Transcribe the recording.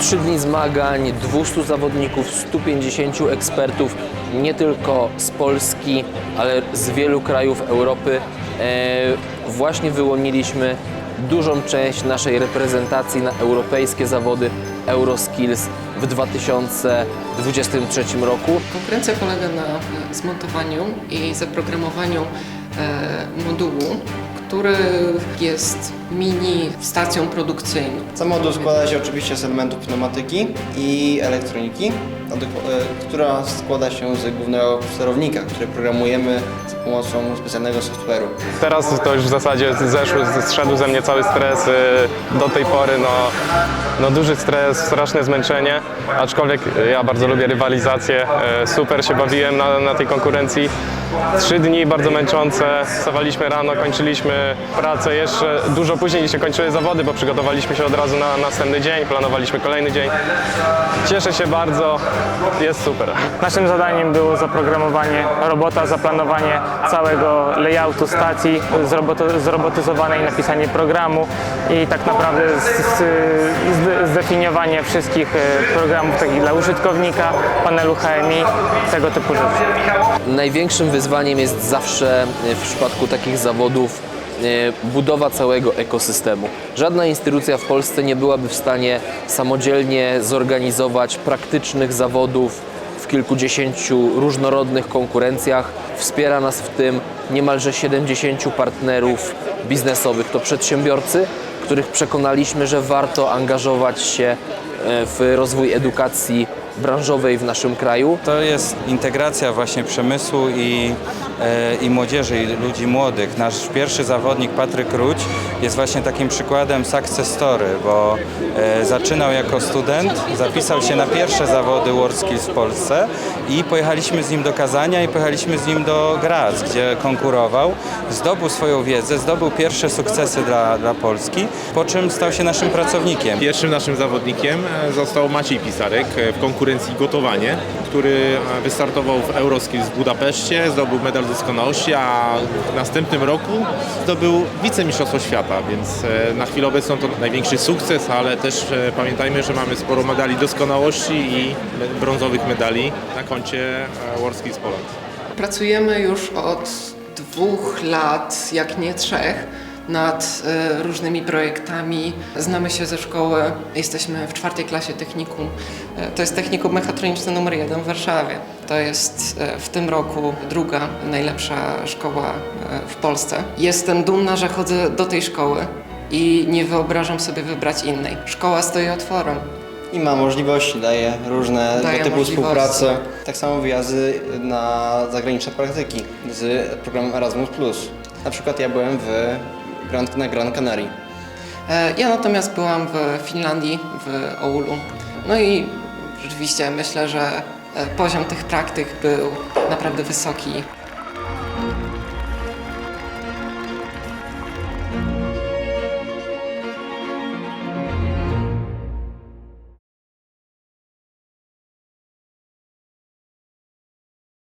Trzy dni zmagań, 200 zawodników, 150 ekspertów, nie tylko z Polski, ale z wielu krajów Europy. E, właśnie wyłoniliśmy dużą część naszej reprezentacji na europejskie zawody Euroskills w 2023 roku. Konkurencja polega na zmontowaniu i zaprogramowaniu e, modułu, który jest mini stacją produkcyjną. Sam moduł składa się oczywiście z elementów pneumatyki i elektroniki, która składa się z głównego sterownika, który programujemy za pomocą specjalnego software'u. Teraz to już w zasadzie zeszły, zszedł ze mnie cały stres. y, Do tej pory no, no duży stres, straszne zmęczenie, aczkolwiek ja bardzo lubię rywalizację. y, Super się bawiłem na, na tej konkurencji. Trzy dni bardzo męczące, wstawaliśmy rano, kończyliśmy pracę jeszcze dużo później się kończyły zawody, bo przygotowaliśmy się od razu na następny dzień, planowaliśmy kolejny dzień. Cieszę się bardzo, jest super. Naszym zadaniem było zaprogramowanie robota, zaplanowanie całego layoutu stacji, zroboto, zrobotyzowane i napisanie programu i tak naprawdę z, z, zde- zdefiniowanie wszystkich e, programów takich dla użytkownika, panelu HMI, tego typu rzeczy. Największym wyzwaniem jest zawsze e, w przypadku takich zawodów budowa całego ekosystemu. Żadna instytucja w Polsce nie byłaby w stanie samodzielnie zorganizować praktycznych zawodów w kilkudziesięciu różnorodnych konkurencjach. Wspiera nas w tym niemalże 70 partnerów biznesowych. To przedsiębiorcy, których przekonaliśmy, że warto angażować się e, w rozwój edukacji branżowej w naszym kraju. To jest integracja właśnie przemysłu i, e, i młodzieży, i ludzi młodych. Nasz pierwszy zawodnik, Patryk Ruć, jest właśnie takim przykładem success story, bo e, zaczynał jako student, zapisał się na pierwsze zawody WorldSkills w Polsce i pojechaliśmy z nim do Kazania i pojechaliśmy z nim do Graz, gdzie konkurował. Zdobył swoją wiedzę, zdobył pierwsze sukcesy dla, dla Polski, po czym stał się naszym pracownikiem. Pierwszym naszym zawodnikiem e, został Maciej Pisarek w konkurencji gotowanie, który e, wystartował w Euroskills w Budapeszcie, zdobył medal doskonałości, a w następnym roku zdobył wicemistrzostwo świata, więc e, na chwilę obecną to największy sukces, ale też e, pamiętajmy, że mamy sporo medali doskonałości i brązowych medali na koncie WorldSkills Poland. Pracujemy już od dwóch lat, jak nie trzech, nad e, różnymi projektami. Znamy się ze szkoły, jesteśmy w czwartej klasie technikum. E, to jest technikum mechatroniczne numer jeden w Warszawie. To jest e, w tym roku druga najlepsza szkoła w Polsce. Jestem dumna, że chodzę do tej szkoły i nie wyobrażam sobie wybrać innej. Szkoła stoi otworem. I ma możliwości, daje różne Daje typy możliwości. współpracy. Tak samo wyjazdy na zagraniczne praktyki z programem Erasmus+. Na przykład ja byłem w Gran, na Gran Canaria. E, Ja natomiast byłam w Finlandii, w Oulu. No i rzeczywiście myślę, że e, poziom tych praktyk był naprawdę wysoki.